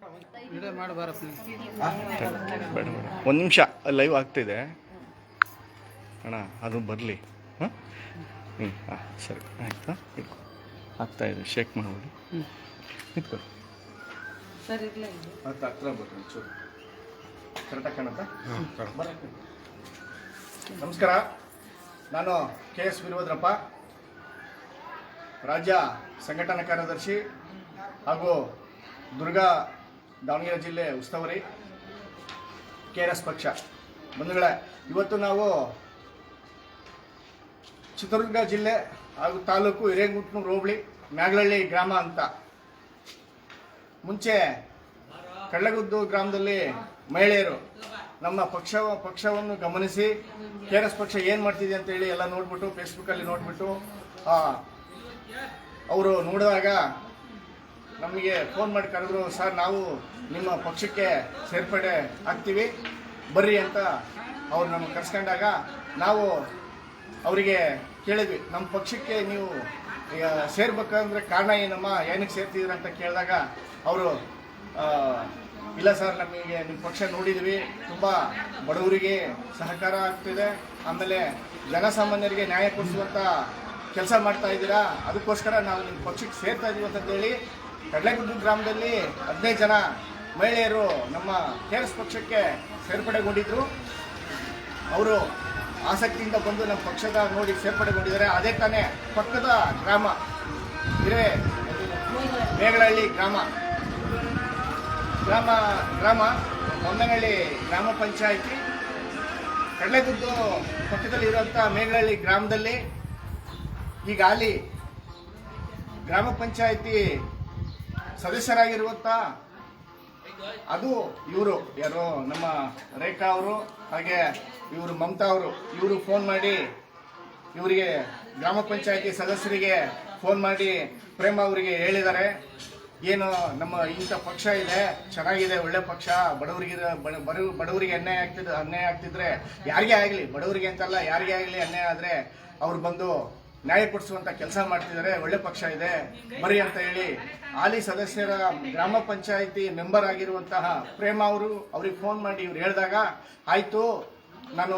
ಬೇಡ ಬೇಡ. ಒಂದು ನಿಮಿಷ ಲೈವ್ ಆಗ್ತಿದೆ. ಅಣ್ಣ ಅದು ಬರಲಿ. ಹಾಂ? ಹ್ಞೂ ಹಾಂ ಸರಿ. ಆಯಿತಾ? ಇಟ್ಕೊ. ಆಗ್ತಾ ಇದೆ. ಶೇಕ್ ಮಾಡ್ಬಿಡಿ. ಇಟ್ಕೊ. ಹತ್ತು ಹತ್ರ ಬರ್ರಿ ಚೂರು ಕರೆಕ್ಟಾಗಿ ಕಾಣುತ್ತಾ? ಬರಕ್ಕೆ. ನಮಸ್ಕಾರ. ನಾನು ಕೆ ಎಸ್ ವಿನೋದ್ರಪ್ಪ. ರಾಜ್ಯ ಸಂಘಟನಾ ಕಾರ್ಯದರ್ಶಿ ಹಾಗೂ ದುರ್ಗಾ ದಾವಣಗೆರೆ ಜಿಲ್ಲೆ ಉಸ್ತುವಾರಿ ಕೆ ಆರ್ ಎಸ್ ಪಕ್ಷ. ಬಂಧುಗಳೇ, ಇವತ್ತು ನಾವು ಚಿತ್ರದುರ್ಗ ಜಿಲ್ಲೆ ಹಾಗೂ ತಾಲೂಕು ಹಿರೇಗುಟ್ನೂರು ಹೋಬಳಿ ಮ್ಯಾಗ್ಲಹಳ್ಳಿ ಗ್ರಾಮ ಅಂತ. ಮುಂಚೆ ಕಳ್ಳಗುದ್ದು ಗ್ರಾಮದಲ್ಲಿ ಮಹಿಳೆಯರು ನಮ್ಮ ಪಕ್ಷ, ಪಕ್ಷವನ್ನು ಗಮನಿಸಿ ಕೆ ಆರ್ ಎಸ್ ಪಕ್ಷ ಏನು ಮಾಡ್ತಿದೆ ಅಂತೇಳಿ ಎಲ್ಲ ನೋಡ್ಬಿಟ್ಟು ಫೇಸ್ಬುಕ್ಕಲ್ಲಿ ನೋಡ್ಬಿಟ್ಟು ಅವರು ನೋಡಿದಾಗ ನಮಗೆ ಫೋನ್ ಮಾಡಿ ಕರೆದ್ರು, ಸರ್, ನಾವು ನಿಮ್ಮ ಪಕ್ಷಕ್ಕೆ ಸೇರ್ಪಡೆ ಆಗ್ತೀವಿ, ಬರ್ರಿ ಅಂತ ಅವ್ರು ನಮಗೆ ಕರ್ಸ್ಕೊಂಡಾಗ ನಾವು ಅವರಿಗೆ ಕೇಳಿದ್ವಿ, ನಮ್ಮ ಪಕ್ಷಕ್ಕೆ ನೀವು ಸೇರ್ಬೇಕಂದ್ರೆ ಕಾರಣ ಏನಮ್ಮ, ಏನಕ್ಕೆ ಸೇರ್ತಿದ್ರು ಅಂತ ಕೇಳಿದಾಗ ಅವರು ಇಲ್ಲ ಸರ್, ನಮಗೆ ನಿಮ್ಮ ಪಕ್ಷ ನೋಡಿದ್ವಿ, ತುಂಬ ಬಡವರಿಗೆ ಸಹಕಾರ ಆಗ್ತಿದೆ, ಆಮೇಲೆ ಜನಸಾಮಾನ್ಯರಿಗೆ ನ್ಯಾಯ ಕೊಡಿಸುವಂಥ ಕೆಲಸ ಮಾಡ್ತಾ ಇದ್ದೀರಾ, ಅದಕ್ಕೋಸ್ಕರ ನಾವು ನಿಮ್ಮ ಪಕ್ಷಕ್ಕೆ ಸೇರ್ತಾ ಇದೀವಿ ಅಂತಂದೇಳಿ ಕಡಲೆಗುಡ್ಡು ಗ್ರಾಮದಲ್ಲಿ ಹದಿನೈದು ಜನ ಮಹಿಳೆಯರು ನಮ್ಮ ಕೆ ಪಕ್ಷಕ್ಕೆ ಸೇರ್ಪಡೆಗೊಂಡಿದ್ದರು ಅವರು ಆಸಕ್ತಿಯಿಂದ ಬಂದು ನಮ್ಮ ಪಕ್ಷದ ನೋಡಿ ಸೇರ್ಪಡೆಗೊಂಡಿದ್ದಾರೆ. ಅದೇ ತಾನೇ ಪಕ್ಕದ ಗ್ರಾಮ ಹಿರೇ ಮೇಗಳಹಳ್ಳಿ ಗ್ರಾಮ. ಗ್ರಾಮ ಗ್ರಾಮ ಹೊನ್ನಹಳ್ಳಿ ಗ್ರಾಮ ಪಂಚಾಯಿತಿ. ಕಡಲೆಗುದ್ದು ಪಕ್ಕದಲ್ಲಿ ಇರುವಂಥ ಮೇಗಳಹಳ್ಳಿ ಗ್ರಾಮದಲ್ಲಿ ಈಗ ಅಲ್ಲಿ ಗ್ರಾಮ ಪಂಚಾಯಿತಿ ಸದಸ್ಯರಾಗಿರುವಂಥ ಅದು ಇವರು ಯಾರು ನಮ್ಮ ರೇಖಾ ಅವರು ಹಾಗೆ ಇವರು ಮಮತಾ ಅವರು. ಇವರು ಫೋನ್ ಮಾಡಿ ಇವರಿಗೆ ಗ್ರಾಮ ಪಂಚಾಯತಿ ಸದಸ್ಯರಿಗೆ ಫೋನ್ ಮಾಡಿ ಪ್ರೇಮ ಅವರಿಗೆ ಹೇಳಿದ್ದಾರೆ. ಏನು ನಮ್ಮ ಇಂಥ ಪಕ್ಷ ಇದೆ ಚೆನ್ನಾಗಿದೆ ಒಳ್ಳೆ ಪಕ್ಷ. ಬಡವರಿಗೆ ಬಡ- ಬಡ- ಬಡವರಿಗೆ ಅನ್ಯಾಯ ಆಗ್ತಿದ್ ಅನ್ಯಾಯ ಆಗ್ತಿದ್ರೆ ಯಾರಿಗೇ ಆಗಲಿ? ಬಡವರಿಗೆ ಅಂತಲ್ಲ ಯಾರಿಗೇ ಆಗಲಿ ಅನ್ಯಾಯ ಆದರೆ ಅವ್ರು ಬಂದು ನ್ಯಾಯ ಕೊಡಿಸುವಂತ ಕೆಲಸ ಮಾಡ್ತಿದ್ದಾರೆ, ಒಳ್ಳೆ ಪಕ್ಷ ಇದೆ ಬರೀ ಅಂತ ಹೇಳಿ ಹಾಲಿ ಸದಸ್ಯರ ಗ್ರಾಮ ಪಂಚಾಯಿತಿ ಮೆಂಬರ್ ಆಗಿರುವಂತಹ ಪ್ರೇಮ ಅವರು ಅವ್ರಿಗೆ ಫೋನ್ ಮಾಡಿ ಇವ್ರು ಹೇಳಿದಾಗ, ಆಯ್ತು, ನಾನು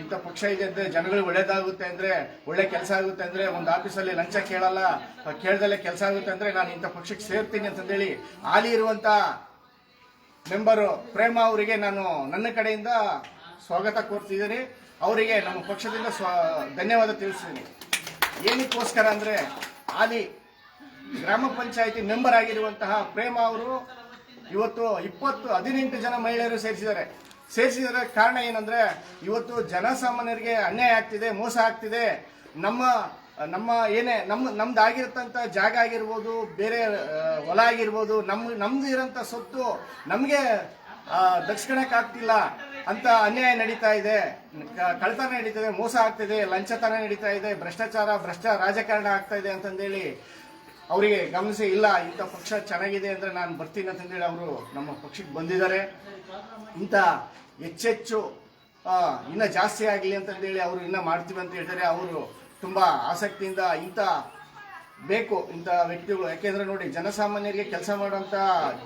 ಇಂಥ ಪಕ್ಷ ಇದೆ ಅಂದ್ರೆ ಜನಗಳಿಗೆ ಒಳ್ಳೇದಾಗುತ್ತೆ ಅಂದ್ರೆ, ಒಳ್ಳೆ ಕೆಲಸ ಆಗುತ್ತೆ ಅಂದ್ರೆ ಒಂದು ಆಫೀಸಲ್ಲಿ ಲಂಚ ಕೇಳಲ್ಲ ಕೇಳ್ದಲ್ಲೇ ಕೆಲಸ ಆಗುತ್ತೆ ಅಂದ್ರೆ ನಾನು ಇಂಥ ಪಕ್ಷಕ್ಕೆ ಸೇರ್ತೀನಿ ಅಂತಂದೇಳಿ ಹಾಲಿ ಇರುವಂತ ಮೆಂಬರು ಪ್ರೇಮ ಅವರಿಗೆ ನಾನು ನನ್ನ ಕಡೆಯಿಂದ ಸ್ವಾಗತ ಕೋರ್ತಿದ್ದೀನಿ. ಅವರಿಗೆ ನಮ್ಮ ಪಕ್ಷದಿಂದ ಸ್ವ, ಧನ್ಯವಾದ ತಿಳಿಸ್ತೀನಿ. ಏನಕ್ಕೋಸ್ಕರ ಅಂದ್ರೆ ಆಲಿ ಗ್ರಾಮ ಪಂಚಾಯತಿ ಮೆಂಬರ್ ಆಗಿರುವಂತಹ ಪ್ರೇಮ ಅವರು ಇವತ್ತು ಇಪ್ಪತ್ತು, ಹದಿನೆಂಟು ಜನ ಮಹಿಳೆಯರು ಸೇರಿಸಿದ್ದಾರೆ. ಸೇರಿಸಿದ ಕಾರಣ ಏನಂದ್ರೆ ಇವತ್ತು ಜನಸಾಮಾನ್ಯರಿಗೆ ಅನ್ಯಾಯ ಆಗ್ತಿದೆ, ಮೋಸ ಆಗ್ತಿದೆ. ನಮ್ಮ ನಮ್ಮ ಏನೇ ನಮ್ಮ ನಮ್ದು ಜಾಗ ಆಗಿರ್ಬೋದು, ಬೇರೆ ಹೊಲ ಆಗಿರ್ಬೋದು ನಮ್ಮ ನಮ್ದು ಇರೋಂಥ ಸೊತ್ತು ನಮಗೆ ದಕ್ಷಿಣಕ್ಕೆ ಆಗ್ತಿಲ್ಲ ಅಂತ ಅನ್ಯಾಯ ನಡೀತಾ ಇದೆ. ಕಳ್ತನ ನಡೀತಿದೆ ಮೋಸ ಆಗ್ತಿದೆ ಲಂಚತನ ನಡೀತಾ ಇದೆ, ಭ್ರಷ್ಟಾಚಾರ, ಭ್ರಷ್ಟ ರಾಜಕಾರಣ ಆಗ್ತಾ ಇದೆ ಅಂತಂದೇಳಿ ಅವರಿಗೆ ಗಮನಿಸಿ, ಇಲ್ಲ, ಇಂಥ ಪಕ್ಷ ಚೆನ್ನಾಗಿದೆ ಅಂದ್ರೆ ನಾನು ಬರ್ತೀನಿ ಅಂತಂದೇಳಿ ಅವರು ನಮ್ಮ ಪಕ್ಷಕ್ಕೆ ಬಂದಿದ್ದಾರೆ. ಇಂಥ ಹೆಚ್ಚೆಚ್ಚು ಇನ್ನೂ ಜಾಸ್ತಿ ಆಗಲಿ ಅಂತಂದೇಳಿ ಅವರು ಇನ್ನ ಮಾಡ್ತೀವಿ ಅಂತ ಹೇಳ್ತಾರೆ. ಅವರು ತುಂಬಾ ಆಸಕ್ತಿಯಿಂದ ಇಂಥ ಬೇಕು, ಇಂಥ ವ್ಯಕ್ತಿಗಳು. ಯಾಕೆಂದ್ರೆ ನೋಡಿ, ಜನಸಾಮಾನ್ಯರಿಗೆ ಕೆಲಸ ಮಾಡುವಂತ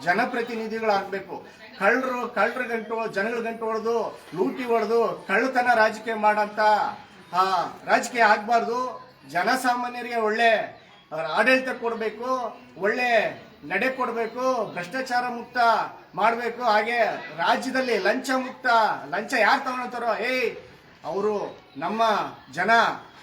ಜನಪ್ರತಿನಿಧಿಗಳಾಗಬೇಕು. ಕಳ್ಳರು ಕಳ್ಳರ ಗಂಟು ಜನಗಳ ಗಂಟು ಹೊಡೆದು ಲೂಟಿ ಹೊಡೆದು ಕಳ್ಳತನ ರಾಜಕೀಯ ಮಾಡಂತ ಆ, ರಾಜಕೀಯ ಆಗಬಾರ್ದು. ಜನಸಾಮಾನ್ಯರಿಗೆ ಒಳ್ಳೆ ಆಡಳಿತ ಕೊಡಬೇಕು ಒಳ್ಳೆ ನಡೆ ಕೊಡಬೇಕು ಭ್ರಷ್ಟಾಚಾರ ಮುಕ್ತ ಮಾಡಬೇಕು. ಹಾಗೆ ರಾಜ್ಯದಲ್ಲಿ ಲಂಚ ಮುಕ್ತ ಲಂಚ ಯಾರು ತಗೊಳ್ತಾರೋ ಏಯ್ ಅವರು ನಮ್ಮ ಜನ,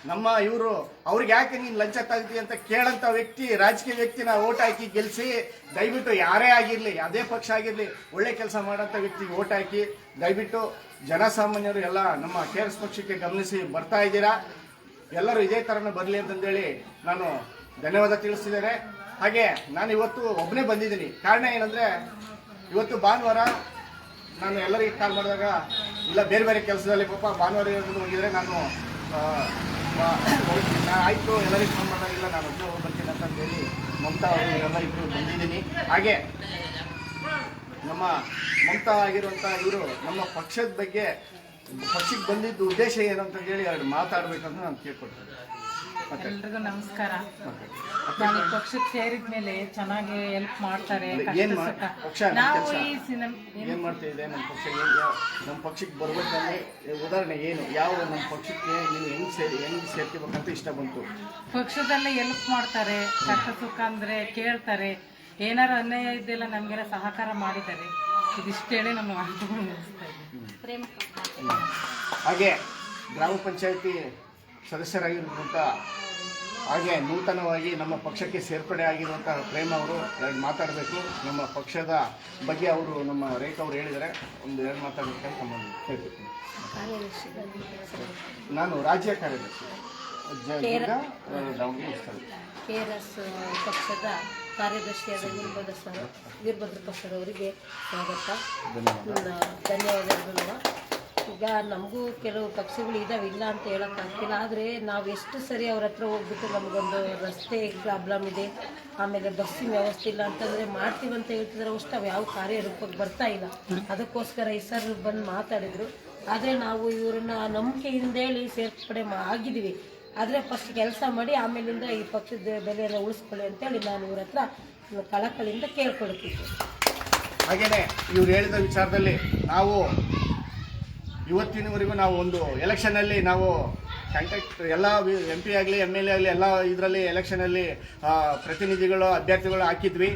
ನಮ್ಮ ಇವರು, ಅವ್ರಿಗೆ ಯಾಕೆ ನೀನು ಲಂಚ ತೆಗ್ದಿ ಅಂತ ಕೇಳಂತ ವ್ಯಕ್ತಿ, ರಾಜಕೀಯ ವ್ಯಕ್ತಿನ ಓಟ್ ಹಾಕಿ ಗೆಲ್ಸಿ, ದಯವಿಟ್ಟು ಯಾರೇ ಆಗಿರಲಿ ಯಾವುದೇ ಪಕ್ಷ ಆಗಿರಲಿ, ಒಳ್ಳೆ ಕೆಲಸ ಮಾಡೋಂಥ ವ್ಯಕ್ತಿಗೆ ಓಟ್ ಹಾಕಿ, ದಯವಿಟ್ಟು ಜನಸಾಮಾನ್ಯರು ಎಲ್ಲ ನಮ್ಮ ಕೆ ಪಕ್ಷಕ್ಕೆ ಗಮನಿಸಿ ಬರ್ತಾ ಇದ್ದೀರಾ? ಎಲ್ಲರೂ ಇದೇ ಥರನೇ ಬರಲಿ ಅಂತಂದೇಳಿ ನಾನು ಧನ್ಯವಾದ ತಿಳಿಸ್ತಿದ್ದೇನೆ. ಹಾಗೆ ನಾನು ಇವತ್ತು ಒಬ್ಬನೇ ಬಂದಿದ್ದೀನಿ. ಕಾರಣ ಏನಂದ್ರೆ, ಇವತ್ತು ಭಾನುವಾರ ನಾನು ಎಲ್ಲರಿಗೆ ಕಾಲ್ ಮಾಡಿದಾಗ, ಇಲ್ಲ, ಬೇರೆ ಬೇರೆ ಕೆಲಸದಲ್ಲಿ ಪಾಪ ಭಾನುವಾರ ಹೋಗಿದ್ರೆ ನಾನು ಆಯಿತು, ಎಲ್ಲರಿಗೆ ಫೋನ್ ಮಾಡಿದಾಗ, ಇಲ್ಲ, ನಾನು ಒಬ್ಬನೇ ಹೋಗಿ ಬರ್ತೀನಿ ಅಂತ ಹೇಳಿ ಮಮತಾ ಅವರು ಎಲ್ಲ ಇಬ್ಬರು ಬಂದಿದ್ದೀನಿ. ಹಾಗೆ, ನಮ್ಮ ಮಮತಾ ಆಗಿರುವಂಥ ಇವರು ನಮ್ಮ ಪಕ್ಷದ ಬಗ್ಗೆ, ಪಕ್ಷಕ್ಕೆ ಬಂದಿದ್ದು ಉದ್ದೇಶ ಏನು ಅಂತ ಹೇಳಿ ಅವ್ರು ಮಾತಾಡಬೇಕಂತ ನಾನು ಕೇಳ್ಕೊಳ್ತೀನಿ. ಎಲ್ರಿಗೂ ನಮಸ್ಕಾರ. ನಾನು ಪಕ್ಷಕ್ಕೆ ಸೇರಿದ ಮೇಲೆ ಚೆನ್ನಾಗಿ ಹೆಲ್ಪ್ ಮಾಡ್ತಾರೆ ಏನ್ ಮಾ- ಪಕ್ಷ ನಮ್ಮ ನಾವು ಕೆಲ್ಸ. ಈ ಸಿನಿಮಾ ಏನು? ಮಾಡ್ತಾ ನಮ್ಮ ಪಕ್ಷ? ಏನ್ ನಮ್ಮ ಪಕ್ಷಕ್ಕೆ ಬರ್ಬೇಕಂದ್ರೆ ಉದಾಹರಣೆ ಏನು? ಯಾವ ನಮ್ಮ ಪಕ್ಷಕ್ಕೆ ನೀವು ಹೆಂಗ್ ಸೇರಿ ಹೆಂಗ್ ಸೇರ್ತಿಬೇಕಂತ ಇಷ್ಟ ಬಂತು? ಪಕ್ಷದಲ್ಲೇ ಹೆಲ್ಪ್ ಮಾಡ್ತಾರೆ ಕಷ್ಟ ಸುಖ ಅಂದ್ರೆ ಕೇಳ್ತಾರೆ. ಏನಾರು ಅನ್ಯಾಯ ಇದ್ದೆಲ್ಲ ನಮ್ಗೆಲ್ಲ ಸಹಕಾರ ಮಾಡಿದ್ದಾರೆ. ಇದಿಷ್ಟು ಹೇಳಿ ನಮ್ಮ ಮಾತುಗಳು ಮುಗಿಸ್ತಾ ಇದ್ದೀನಿ. ಹಾಗೆ ಗ್ರಾಮ ಪಂಚಾಯತಿ ಸದಸ್ಯರಾಗಿರುವಂಥ ಹಾಗೆ ನೂತನವಾಗಿ ನಮ್ಮ ಪಕ್ಷಕ್ಕೆ ಸೇರ್ಪಡೆ ಆಗಿರುವಂಥ ಪ್ರೇಮ್ ಅವರು ಎರಡು ಮಾತಾಡಬೇಕು. ನಮ್ಮ ಪಕ್ಷದ ಬಗ್ಗೆ ಅವರು ನಮ್ಮ ರೇಖ ಅವರು ಹೇಳಿದರೆ ಒಂದು ಎರಡು ಮಾತಾಡಬೇಕಂತ ನಮ್ಮ ಕೇಳ್ತೀನಿ ನಾನು ರಾಜ್ಯ ಕಾರ್ಯದರ್ಶಿ. ಕೆ ಆರ್ ಎಸ್ ಪಕ್ಷದ ಕಾರ್ಯದರ್ಶಿಯಾದ ವೀರಭದ್ರ ಸರ್ ವೀರಭದ್ರ ಪಕ್ಷದವರಿಗೆ ಸ್ವಾಗತ. ಧನ್ಯವಾದಗಳು. ಈಗ ನಮಗೂ ಕೆಲವು ಪಕ್ಷಗಳು ಇದಾವೆ, ಇಲ್ಲ ಅಂತ ಹೇಳೋಕ್ಕಾಗ್ತಿಲ್ಲ ಆದರೆ ನಾವು ಎಷ್ಟು ಸರಿ ಅವ್ರ ಹತ್ರ ಹೋಗ್ಬಿಟ್ಟು ನಮಗೊಂದು ರಸ್ತೆ ಪ್ರಾಬ್ಲಮ್ ಇದೆ, ಆಮೇಲೆ ಬಸ್ಸಿನ ವ್ಯವಸ್ಥೆ ಇಲ್ಲ ಅಂತಂದರೆ ಮಾಡ್ತೀವಿ ಅಂತ ಹೇಳ್ತಿದ್ರೆ ಅಷ್ಟು ಅವು ಯಾವ ಕಾರ್ಯ ರೂಪಕ್ಕೆ ಬರ್ತಾ ಇಲ್ಲ. ಅದಕ್ಕೋಸ್ಕರ ಈ ಸರ್ ಬಂದು ಮಾತಾಡಿದರು. ಆದರೆ ನಾವು ಇವ್ರನ್ನ ನಂಬಿಕೆಯಿಂದ ಹೇಳಿ ಸೇರ್ಪಡೆ ಮಾ ಆಗಿದ್ದೀವಿ. ಆದರೆ ಫಸ್ಟ್ ಕೆಲಸ ಮಾಡಿ ಆಮೇಲಿಂದ ಈ ಪಕ್ಷದ ಬೆಲೆಯನ್ನು ಉಳಿಸ್ಕೊಳ್ಳಿ ಅಂತೇಳಿ ನಾನು ಇವ್ರ ಹತ್ರ ಕಳಕಳಿಯಿಂದ ಕೇಳ್ಕೊಳ್ತಿದ್ದೆ. ಹಾಗೇನೆ ಇವ್ರು ಹೇಳಿದ ವಿಚಾರದಲ್ಲಿ ನಾವು ಇವತ್ತಿನವರೆಗೂ ನಾವು ಒಂದು ಎಲೆಕ್ಷನಲ್ಲಿ ನಾವು ಕಾಂಟ್ಯಾಕ್ಟ್ ಎಲ್ಲ ಎಂ ಪಿ ಆಗಲಿ ಎಂ ಎಲ್ ಎ ಆಗಲಿ, ಎಲ್ಲ ಇದರಲ್ಲಿ ಎಲೆಕ್ಷನಲ್ಲಿ ಪ್ರತಿನಿಧಿಗಳು, ಅಭ್ಯರ್ಥಿಗಳು ಹಾಕಿದ್ವಿ.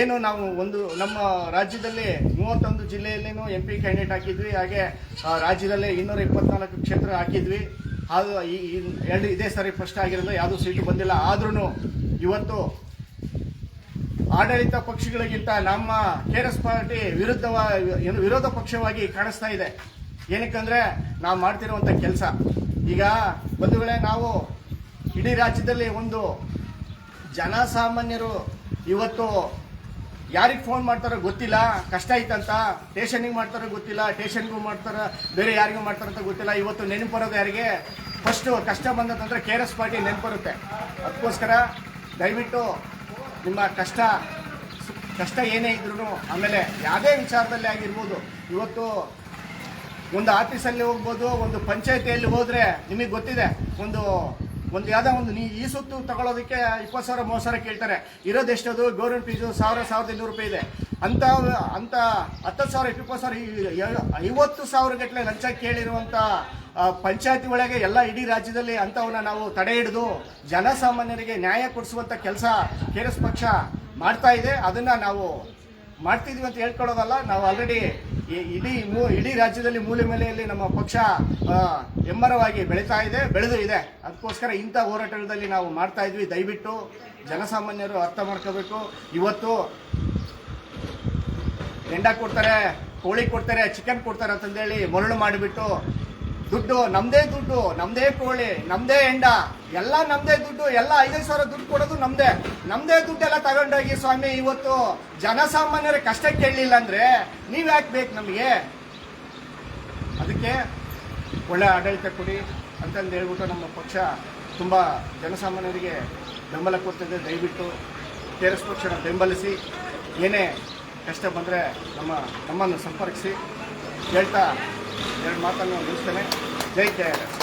ಏನು ನಾವು ಒಂದು ನಮ್ಮ ರಾಜ್ಯದಲ್ಲಿ ಮೂವತ್ತೊಂದು ಜಿಲ್ಲೆಯಲ್ಲಿನೂ ಎಂ ಪಿ ಕ್ಯಾಂಡಿಡೇಟ್ ಹಾಕಿದ್ವಿ. ಹಾಗೆ ರಾಜ್ಯದಲ್ಲೇ ಇನ್ನೂರ ಇಪ್ಪತ್ನಾಲ್ಕು ಕ್ಷೇತ್ರ ಹಾಕಿದ್ವಿ. ಅದು ಈ ಎರಡು ಇದೇ ಸಾರಿ ಫಸ್ಟ್ ಆಗಿರೋದು, ಯಾವುದೂ ಸೀಟು ಬಂದಿಲ್ಲ. ಆದ್ರೂ ಇವತ್ತು ಆಡಳಿತ ಪಕ್ಷಗಳಿಗಿಂತ ನಮ್ಮ ಕೆ ಪಾರ್ಟಿ ವಿರುದ್ಧವ, ಏನು ವಿರೋಧ ಪಕ್ಷವಾಗಿ ಕಾಣಿಸ್ತಾ ಇದೆ. ಏನಕ್ಕಂದ್ರೆ ನಾವು ಮಾಡ್ತಿರುವಂಥ ಕೆಲಸ. ಈಗ ಬಂಧುಗಳೇ ನಾವು ಇಡೀ ರಾಜ್ಯದಲ್ಲಿ ಒಂದು ಜನಸಾಮಾನ್ಯರು ಇವತ್ತು ಯಾರಿಗೆ ಫೋನ್ ಮಾಡ್ತಾರೋ ಗೊತ್ತಿಲ್ಲ, ಕಷ್ಟ ಐತಂತ ಟೇಷನ್ಗೆ ಮಾಡ್ತಾರೋ ಗೊತ್ತಿಲ್ಲ ಟೇಷನ್ಗೂ ಮಾಡ್ತಾರ, ಬೇರೆ ಯಾರಿಗೂ ಮಾಡ್ತಾರಂತ ಗೊತ್ತಿಲ್ಲ. ಇವತ್ತು ನೆನಪು ಬರೋದು ಯಾರಿಗೆ? ಫಸ್ಟು ಕಷ್ಟ ಬಂದಂತಂದ್ರೆ ಕೆ ಆರ್ ಎಸ್ ಪಾರ್ಟಿ ನೆನಪು ಬರುತ್ತೆ. ಅದಕ್ಕೋಸ್ಕರ ದಯವಿಟ್ಟು ನಿಮ್ಮ ಕಷ್ಟ ಕಷ್ಟ ಏನೇ ಇದ್ರೂ ಆಮೇಲೆ ಯಾವುದೇ ವಿಚಾರದಲ್ಲಿ ಆಗಿರ್ಬೋದು. ಇವತ್ತು ಒಂದು ಆಫೀಸಲ್ಲಿ ಹೋಗ್ಬೋದು, ಒಂದು ಪಂಚಾಯತಿಯಲ್ಲಿ ಹೋದರೆ ನಿಮಗೆ ಗೊತ್ತಿದೆ, ಒಂದು ಒಂದು ಯಾವುದೋ ಒಂದು ನೀ ಈ ಸುತ್ತು ತಗೊಳ್ಳೋದಕ್ಕೆ ಇಪ್ಪತ್ತು ಸಾವಿರ, ಮೂವತ್ತು ಸಾವಿರ ಕೇಳ್ತಾರೆ. ಇರೋದು ಎಷ್ಟದು? ಗೌರ್ಮೆಂಟ್ ಫೀಸು ಸಾವಿರ, ಸಾವಿರದ ಇನ್ನೂರು ರೂಪಾಯಿ ಇದೆ. ಅಂತ ಅಂತ ಹತ್ತು ಸಾವಿರ, ಇಪ್ಪತ್ತು ಸಾವಿರ ಐವತ್ತು ಸಾವಿರ ಗಟ್ಟಲೆ ಲಂಚ ಕೇಳಿರುವಂಥ ಪಂಚಾಯತಿ ಒಳಗೆ ಎಲ್ಲ ಇಡೀ ರಾಜ್ಯದಲ್ಲಿ ಅಂಥವನ್ನ ನಾವು ತಡೆ ಹಿಡಿದು ಜನಸಾಮಾನ್ಯರಿಗೆ ನ್ಯಾಯ ಕೊಡಿಸುವಂಥ ಕೆಲಸ ಕೆ ಪಕ್ಷ ಮಾಡ್ತಾ ಇದೆ. ಅದನ್ನ ನಾವು ಮಾಡ್ತಿದ್ವಿ ಅಂತ ಹೇಳ್ಕೊಳ್ಳೋದಲ್ಲ, ನಾವು ಆಲ್ರೆಡಿ ಇಡೀ ಮೂ- ಇಡೀ ರಾಜ್ಯದಲ್ಲಿ ಮೂಲೆ ಮೇಲೆಯಲ್ಲಿ ನಮ್ಮ ಪಕ್ಷ ಹೆಮ್ಮರವಾಗಿ ಬೆಳೀತಾ ಇದೆ, ಬೆಳೆದು ಇದೆ. ಅದಕ್ಕೋಸ್ಕರ ಇಂಥ ಹೋರಾಟದಲ್ಲಿ ನಾವು ಮಾಡ್ತಾ ಇದ್ವಿ. ದಯವಿಟ್ಟು ಜನಸಾಮಾನ್ಯರು ಅರ್ಥ ಮಾಡ್ಕೋಬೇಕು. ಇವತ್ತು ಎಂಡ ಕೊಡ್ತಾರೆ, ಕೋಳಿ ಕೊಡ್ತಾರೆ ಚಿಕನ್ ಕೊಡ್ತಾರೆ ಅಂತಂದೇಳಿ ಮರಳು ಮಾಡಿಬಿಟ್ಟು ದುಡ್ಡು, ನಮ್ದೇ ದುಡ್ಡು, ನಮ್ದೇ ಕೋಳಿ, ನಮ್ದೇ ಎಂಡ ಎಲ್ಲ ನಮ್ದೇ ದುಡ್ಡು, ಎಲ್ಲ ಐದೈದು ಸಾವಿರ ದುಡ್ಡು ಕೊಡೋದು ನಮ್ದೇ. ನಮ್ದೇ ದುಡ್ಡೆಲ್ಲ ತಗೊಂಡೋಗಿ ಸ್ವಾಮಿ, ಇವತ್ತು ಜನಸಾಮಾನ್ಯರ ಕಷ್ಟ ಕೇಳಲಿಲ್ಲ ಅಂದ್ರೆ ನೀವ್ ಯಾಕೆ ಬೇಕು ನಮಗೆ? ಅದಕ್ಕೆ ಒಳ್ಳೆ ಆಡಳಿತ ಕೊಡಿ ಅಂತಂದು ಹೇಳ್ಬಿಟ್ಟು ನಮ್ಮ ಪಕ್ಷ ತುಂಬ ಜನಸಾಮಾನ್ಯರಿಗೆ ಬೆಂಬಲ ಕೊಡ್ತಿದೆ. ದಯವಿಟ್ಟು ಕೆ ಪಕ್ಷನ ಬೆಂಬಲಿಸಿ, ಏನೇ ಕಷ್ಟ ಬಂದರೆ ನಮ್ಮ ನಮ್ಮನ್ನು ಸಂಪರ್ಕಿಸಿ. ಹೇಳ್ತಾ ಎರಡು ಮಾತನ್ನು ಮುಗಿಸ್ತೇನೆ ಜೈ ಕೆ ಆರ್ ಎಸ್